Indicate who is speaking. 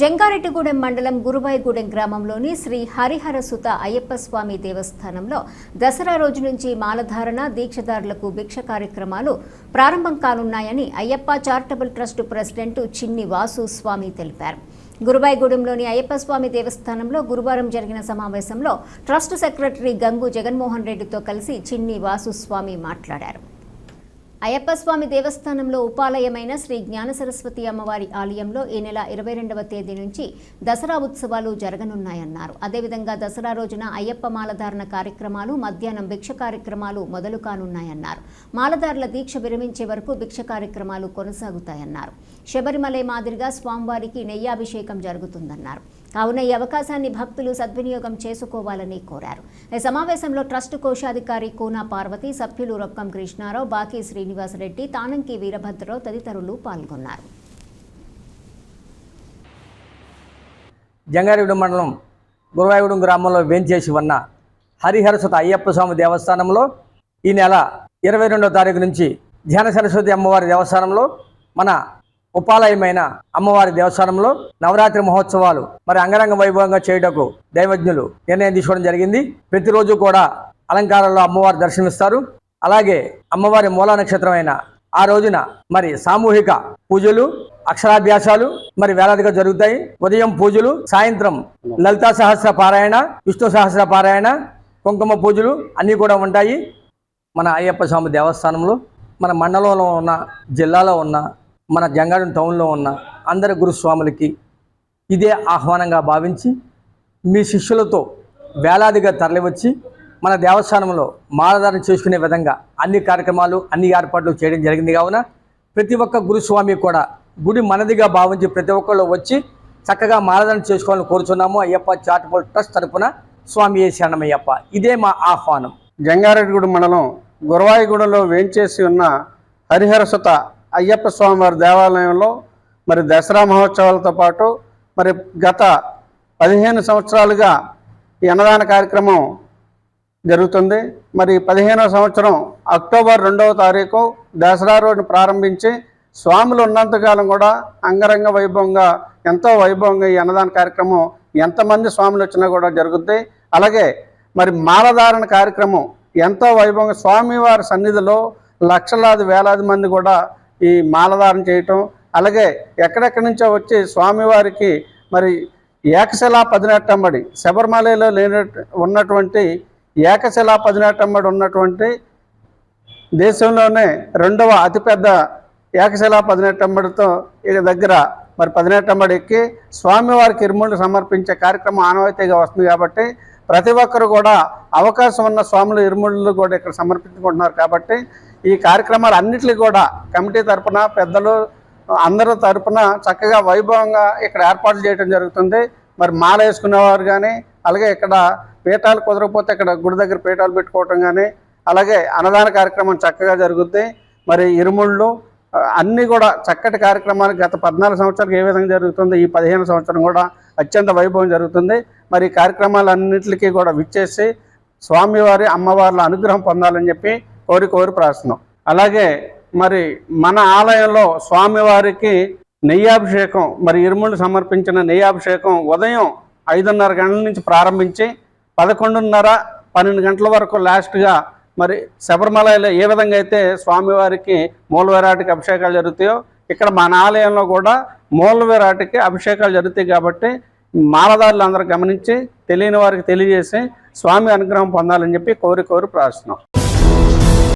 Speaker 1: జంగారెడ్డిగూడెం మండలం గురుబాయిగూడెం గ్రామంలోని శ్రీ హరిహరసుత అయ్యప్ప స్వామి దేవస్థానంలో దసరా రోజు నుంచి మాలధారణ దీక్షదారులకు భిక్ష కార్యక్రమాలు ప్రారంభం కానున్నాయని Ayyappa charitable trust president Chinni Vasu Swami తెలిపారు. గురుబాయిగూడెంలోని అయ్యప్ప స్వామి దేవస్థానంలో గురువారం జరిగిన సమావేశంలో ట్రస్ట్ సెక్రటరీ గంగు జగన్మోహన్ రెడ్డితో కలిసి చిన్ని వాసు స్వామి మాట్లాడారు. అయ్యప్ప స్వామి దేవస్థానంలో ఉపాలయమైన శ్రీ జ్ఞాన సరస్వతి అమ్మవారి ఆలయంలో ఈ నెల ఇరవై రెండవ తేదీ నుంచి దసరా ఉత్సవాలు జరగనున్నాయన్నారు. అదేవిధంగా దసరా రోజున అయ్యప్ప మాలధారణ కార్యక్రమాలు మధ్యాహ్నం భిక్ష కార్యక్రమాలు మొదలు కానున్నాయన్నారు. మాలధారుల దీక్ష విరమించే వరకు భిక్ష కార్యక్రమాలు కొనసాగుతాయన్నారు. శబరిమలై మాదిరిగా స్వామివారికి నెయ్యాభిషేకం జరుగుతుందన్నారు. కావున ఈ అవకాశాన్ని భక్తులు సద్వినియోగం చేసుకోవాలని కోరారు. ఈ సమావేశంలో ట్రస్ట్ కోశాధికారి కూనా పార్వతి సభ్యులు రొక్కం కృష్ణారావు బాకీ శ్రీ శ్రీనివాసరెడ్డి తానంకి వీరభద్రరావు తదితరులు పాల్గొన్నారు.
Speaker 2: జంగారెడ్డి మండలం గురువాయూడెం గ్రామంలో వేంచేసి ఉన్న హరిహరసుత అయ్యప్ప స్వామి దేవస్థానంలో ఈ నెల ఇరవై రెండో తారీఖు నుంచి ధ్యాన సరస్వతి అమ్మవారి దేవస్థానంలో మన ఉపాలయమైన అమ్మవారి దేవస్థానంలో నవరాత్రి మహోత్సవాలు మరి అంగరంగ వైభవంగా చేయుటకు దైవజ్ఞులు నిర్ణయం తీసుకోవడం జరిగింది. ప్రతిరోజు కూడా అలంకారంలో అమ్మవారు దర్శనమిస్తారు. అలాగే అమ్మవారి మూలా నక్షత్రమైన ఆ రోజున మరి సామూహిక పూజలు అక్షరాభ్యాసాలు మరి వేలాదిగా జరుగుతాయి. ఉదయం పూజలు సాయంత్రం లలితా సహస్ర పారాయణ విష్ణు సహస్ర పారాయణ కుంకుమ పూజలు అన్నీ కూడా ఉంటాయి. మన అయ్యప్ప స్వామి దేవస్థానంలో మన మండలంలో ఉన్న జిల్లాలో ఉన్న మన జంగారం టౌన్లో ఉన్న అందరి గురుస్వాములకి ఇదే ఆహ్వానంగా భావించి మీ శిష్యులతో వేలాదిగా తరలివచ్చి మన దేవస్థానంలో మాలధారణ చేసుకునే విధంగా అన్ని కార్యక్రమాలు అన్ని ఏర్పాట్లు చేయడం జరిగింది కావున ప్రతి ఒక్క గురుస్వామి కూడా గుడి మనదిగా భావించి ప్రతి ఒక్కళ్ళు వచ్చి చక్కగా మాలధారణ చేసుకోవాలని కోరుచున్నాము. అయ్యప్ప చారిటబుల్ ట్రస్ట్ తరపున స్వామి శరణమయ్యప్ప. ఇదే మా ఆహ్వానం.
Speaker 3: జంగారెడ్డిగూడెం మండలం గురవాయిగూడెంలో వేంచేసి ఉన్న హరిహరసుత అయ్యప్ప స్వామివారి దేవాలయంలో మరి దసరా మహోత్సవాలతో పాటు మరి గత పదిహేను సంవత్సరాలుగా ఈ అన్నదాన కార్యక్రమం జరుగుతుంది. మరి పదిహేనవ సంవత్సరం అక్టోబర్ రెండవ తారీఖు దసరా రోడ్డు ప్రారంభించి స్వాములు ఉన్నంతకాలం కూడా అంగరంగ వైభవంగా ఎంతో వైభవంగా ఈ అన్నదాన కార్యక్రమం ఎంతమంది స్వాములు వచ్చినా కూడా జరుగుద్ది. అలాగే మరి మాలధారణ కార్యక్రమం ఎంతో వైభవంగా స్వామివారి సన్నిధిలో లక్షలాది వేలాది మంది కూడా ఈ మాలధారణ చేయటం. అలాగే ఎక్కడెక్కడి నుంచో వచ్చి స్వామివారికి మరి ఏకశిలా పదినెట్టంబడి శబరిమలలో లేన ఉన్నటువంటి ఏకశిలా పదినెట్టంబడి ఉన్నటువంటి దేశంలోనే రెండవ అతిపెద్ద ఏకశిలా పదినెట్టంబడితో ఇక దగ్గర మరి పదినెట్టంబడి ఎక్కి స్వామివారికి ఇరుముళ్ళు సమర్పించే కార్యక్రమం ఆనవాయితీగా వస్తుంది కాబట్టి ప్రతి ఒక్కరు కూడా అవకాశం ఉన్న స్వాములు ఇరుముళ్ళు కూడా ఇక్కడ సమర్పించుకుంటున్నారు కాబట్టి ఈ కార్యక్రమాలు అన్నింటినీ కూడా కమిటీ తరపున పెద్దలు అందరి తరపున చక్కగా వైభవంగా ఇక్కడ ఏర్పాట్లు చేయడం జరుగుతుంది. మరి మాల వేసుకునేవారు కానీ అలాగే ఇక్కడ పీఠాలు కుదరకపోతే ఇక్కడ గుడి దగ్గర పీఠాలు పెట్టుకోవటం కానీ అలాగే అన్నదాన కార్యక్రమం చక్కగా జరుగుద్ది. మరి ఇరుముళ్ళు అన్నీ కూడా చక్కటి కార్యక్రమాలు గత పద్నాలుగు సంవత్సరాలకు ఏ విధంగా జరుగుతుంది ఈ పదిహేను సంవత్సరం కూడా అత్యంత వైభవం జరుగుతుంది. మరి కార్యక్రమాలు కార్యక్రమాలన్నింటికి కూడా విచ్చేసి స్వామివారి అమ్మవార్ల అనుగ్రహం పొందాలని చెప్పి కోరి కోరి ప్రార్థన అలాగే మరి మన ఆలయంలో స్వామివారికి నెయ్యాభిషేకం మరి ఇరుముళ్ళు సమర్పించిన నెయ్యాభిషేకం ఉదయం ఐదున్నర గంటల నుంచి ప్రారంభించి పదకొండున్నర పన్నెండు గంటల వరకు లాస్ట్గా మరి శబరిమలలో ఏ విధంగా అయితే స్వామివారికి మూల విరాటికి అభిషేకాలు జరుగుతాయో ఇక్కడ మన ఆలయంలో కూడా మూల విరాటికి అభిషేకాలు జరుగుతాయి కాబట్టి మాలదారులు అందరూ గమనించి తెలియని వారికి తెలియజేసి స్వామి అనుగ్రహం పొందాలని చెప్పి కోరి కోరి ప్రార్థన